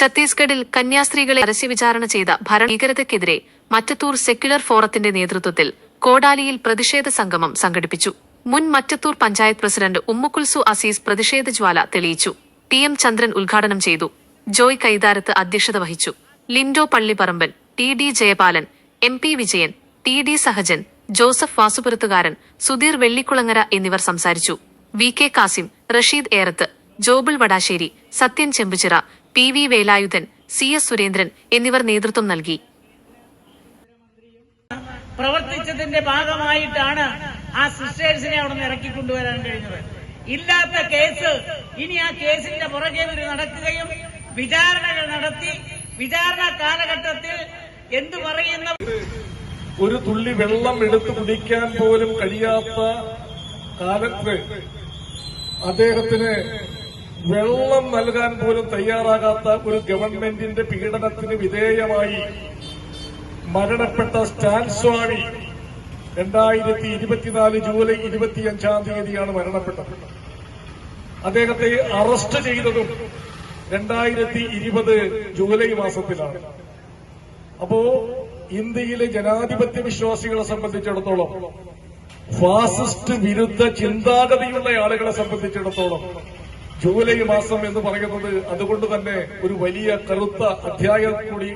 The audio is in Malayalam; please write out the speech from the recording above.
ഛത്തീസ്ഗഡിൽ കന്യാസ്ത്രീകളെ പരസ്യവിചാരണ ചെയ്ത ഭരണഭീകരതയ്ക്കെതിരെ മറ്റത്തൂർ സെക്യുലർ ഫോറത്തിന്റെ നേതൃത്വത്തിൽ കോടാലിയിൽ പ്രതിഷേധ സംഗമം സംഘടിപ്പിച്ചു. മുൻ മറ്റത്തൂർ പഞ്ചായത്ത് പ്രസിഡന്റ് ഉമ്മുക്കുൽസു അസീസ് പ്രതിഷേധ ജ്വാല തെളിയിച്ചു. ടി എം ചന്ദ്രൻ ഉദ്ഘാടനം ചെയ്തു. ജോയ് കൈതാരത്ത് അധ്യക്ഷത വഹിച്ചു. Lindo Pallipparamban T D Jayapalan M P Vijayan T D Sahajan Joseph Vasupurathukaran Sudheer Vellikulangara എന്നിവർ സംസാരിച്ചു. V K Kasim Rasheed Erath Jobil Vadassery Sathyan Chempuchira P V Velayudhan C S Surendran എന്നിവർ നേതൃത്വം നൽകി. പ്രവർത്തിച്ചതിന്റെ ഭാഗമായിട്ടാണ് ആ സിസ്റ്റേഴ്സിനെ അവിടെ നിന്ന് ഇറക്കിക്കൊണ്ടുവരാൻ കഴിഞ്ഞത്. ഇല്ലാത്ത കേസ് ഇനി ആ കേസിന്റെ പുറകെ ഇവർ നടക്കുകയും വിചാരണകൾ നടത്തി വിചാരണ കാലഘട്ടത്തിൽ എന്തു പറയുന്ന ഒരു തുള്ളി വെള്ളം എടുത്തു കുടിക്കാൻ പോലും കഴിയാത്ത കാലത്ത് അദ്ദേഹത്തിന് വെള്ളം നൽകാൻ പോലും തയ്യാറാകാത്ത ഒരു ഗവൺമെന്റിന്റെ പീഡനത്തിന് വിധേയമായി മരണപ്പെട്ട സ്റ്റാൻ സ്വാമി രണ്ടായിരത്തി ഇരുപത്തിനാല് ജൂലൈ ഇരുപത്തിയഞ്ചാം തീയതിയാണ് മരണപ്പെട്ടത്. അദ്ദേഹത്തെ അറസ്റ്റ് ചെയ്തതും രണ്ടായിരത്തി ഇരുപത് ജൂലൈ മാസത്തിലാണ്. അപ്പോ ഇന്ത്യയിലെ ജനാധിപത്യ വിശ്വാസികളെ സംബന്ധിച്ചിടത്തോളം ഫാസിസ്റ്റ് വിരുദ്ധ ചിന്താഗതിയുള്ള ആളുകളെ സംബന്ധിച്ചിടത്തോളം ജൂലൈ മാസം എന്ന് പറയുന്നത് അതുകൊണ്ട് തന്നെ ഒരു വലിയ കറുത്ത അധ്യായം കൂടി